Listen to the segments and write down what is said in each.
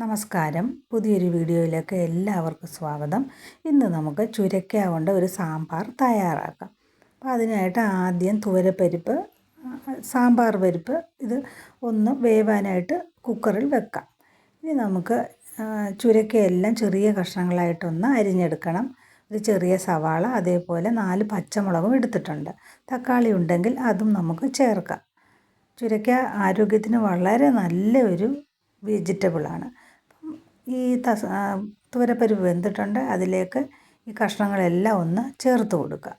നമസ്കാരം. പുതിയൊരു വീഡിയോയിലേക്ക് എല്ലാവർക്കും സ്വാഗതം. ഇന്ന് നമുക്ക് ചുരക്ക കൊണ്ട് ഒരു സാമ്പാർ തയ്യാറാക്കാം. അപ്പോൾ അതിനായിട്ട് ആദ്യം തുവരപ്പരിപ്പ് സാമ്പാർ പരിപ്പ് ഇത് ഒന്ന് വേവാനായിട്ട് കുക്കറിൽ വെക്കാം. ഇനി നമുക്ക് ചുരക്കയെല്ലാം ചെറിയ കഷ്ണങ്ങളായിട്ടൊന്ന് അരിഞ്ഞെടുക്കണം. ഒരു ചെറിയ സവാള അതേപോലെ നാല് പച്ചമുളകും എടുത്തിട്ടുണ്ട്. തക്കാളി ഉണ്ടെങ്കിൽ അതും നമുക്ക് ചേർക്കാം. ചുരക്ക ആരോഗ്യത്തിന് വളരെ നല്ല ഒരു വെജിറ്റബിളാണ്. ഈ തസ തുവരപ്പരിപ്പ് വെന്തിട്ടുണ്ട്. അതിലേക്ക് ഈ കഷ്ണങ്ങളെല്ലാം ഒന്ന് ചേർത്ത് കൊടുക്കുക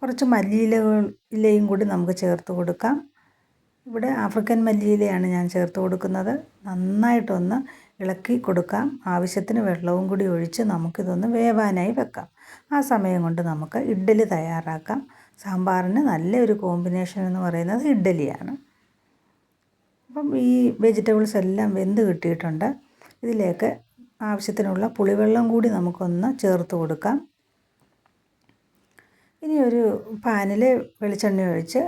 കുറച്ച് മല്ലിയിലകൾ ഇലയും കൂടി നമുക്ക് ചേർത്ത് കൊടുക്കാം. ഇവിടെ ആഫ്രിക്കൻ മല്ലിയിലയാണ് ഞാൻ ചേർത്ത് കൊടുക്കുന്നത്. നന്നായിട്ടൊന്ന് ഇളക്കി കൊടുക്കാം. ആവശ്യത്തിന് വെള്ളവും കൂടി ഒഴിച്ച് നമുക്കിതൊന്ന് വേവാനായി വെക്കാം. ആ സമയം കൊണ്ട് നമുക്ക് ഇഡ്ഡലി തയ്യാറാക്കാം. സാമ്പാറിന് നല്ലൊരു കോമ്പിനേഷൻ എന്ന് പറയുന്നത് ഇഡ്ഡലിയാണ്. അപ്പം ഈ വെജിറ്റബിൾസ് എല്ലാം വെന്ത് കിട്ടിയിട്ടുണ്ട്. ഇതിലേക്ക് ആവശ്യത്തിനുള്ള പുളിവെള്ളം കൂടി നമുക്കൊന്ന് ചേർത്ത് കൊടുക്കാം. ഇനി ഒരു പാനിൽ വെളിച്ചെണ്ണ ഒഴിച്ച്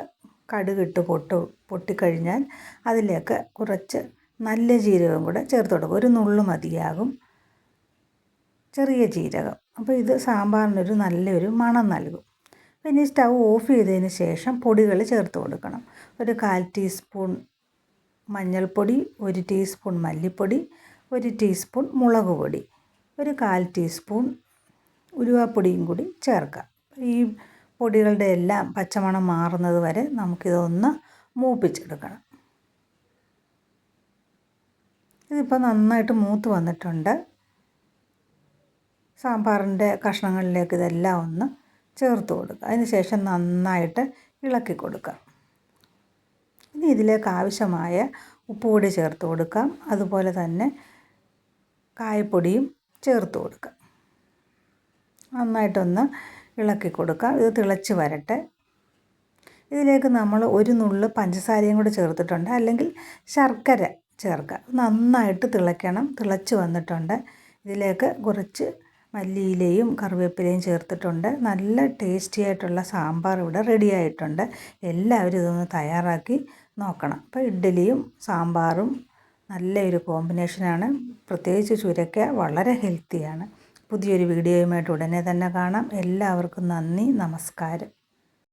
കടുകിട്ട് പൊട്ട് പൊട്ടിക്കഴിഞ്ഞാൽ അതിലേക്ക് കുറച്ച് നല്ല ജീരകം കൂടെ ചേർത്ത് കൊടുക്കും. ഒരു നുള്ളു മതിയാകും. ചെറിയ ജീരകം. അപ്പോൾ ഇത് സാമ്പാറിനൊരു നല്ലൊരു മണം നൽകും. പിന്നെ സ്റ്റൗ ഓഫ് ചെയ്തതിന് ശേഷം പൊടികൾ ചേർത്ത് കൊടുക്കണം. ഒരു കാൽ ടീസ്പൂൺ മഞ്ഞൾപ്പൊടി ഒരു ടീസ്പൂൺ മല്ലിപ്പൊടി ഒരു ടീസ്പൂൺ മുളക് പൊടി ഒരു കാൽ ടീസ്പൂൺ ഉലുവാപ്പൊടിയും കൂടി ചേർക്കാം. ഈ പൊടികളുടെ എല്ലാം പച്ചമണം മാറുന്നത് വരെ നമുക്കിതൊന്ന് മൂപ്പിച്ചെടുക്കണം. ഇതിപ്പോൾ നന്നായിട്ട് മൂത്ത് വന്നിട്ടുണ്ട്. സാമ്പാറിന്റെ കഷ്ണങ്ങളിലേക്ക് ഇതെല്ലാം ഒന്ന് ചേർത്ത് കൊടുക്കുക. അതിന് ശേഷം നന്നായിട്ട് ഇളക്കി കൊടുക്കുക ഇനി ഇതിലേക്ക് ആവശ്യമായ ഉപ്പ് കൂടി ചേർത്ത് കൊടുക്കാം. അതുപോലെ തന്നെ കായപ്പൊടിയും ചേർത്ത് കൊടുക്കുക. നന്നായിട്ടൊന്ന് ഇളക്കി കൊടുക്കുക. ഇത് തിളച്ച് വരട്ടെ. ഇതിലേക്ക് നമ്മൾ ഒരു നുള്ള് പഞ്ചസാരയും കൂടെ ചേർത്തിട്ടുണ്ട്. അല്ലെങ്കിൽ ശർക്കര ചേർക്കുക. നന്നായിട്ട് തിളയ്ക്കണം. തിളച്ച് വന്നിട്ടുണ്ട്. ഇതിലേക്ക് കുറച്ച് മല്ലിയിലയും കറിവേപ്പിലയും ചേർത്തിട്ടുണ്ട്. നല്ല ടേസ്റ്റി ആയിട്ടുള്ള സാമ്പാർ ഇവിടെ റെഡി ആയിട്ടുണ്ട്. എല്ലാവരും ഇതൊന്ന് തയ്യാറാക്കി നോക്കണം. അപ്പോൾ ഇഡ്ഡലിയും സാമ്പാറും നല്ലൊരു കോമ്പിനേഷനാണ്. പ്രത്യേകിച്ച് ചുരക്ക വളരെ ഹെൽത്തിയാണ്. പുതിയൊരു വീഡിയോയുമായിട്ട് ഉടനെ തന്നെ കാണാം. എല്ലാവർക്കും നന്ദി നമസ്കാരം.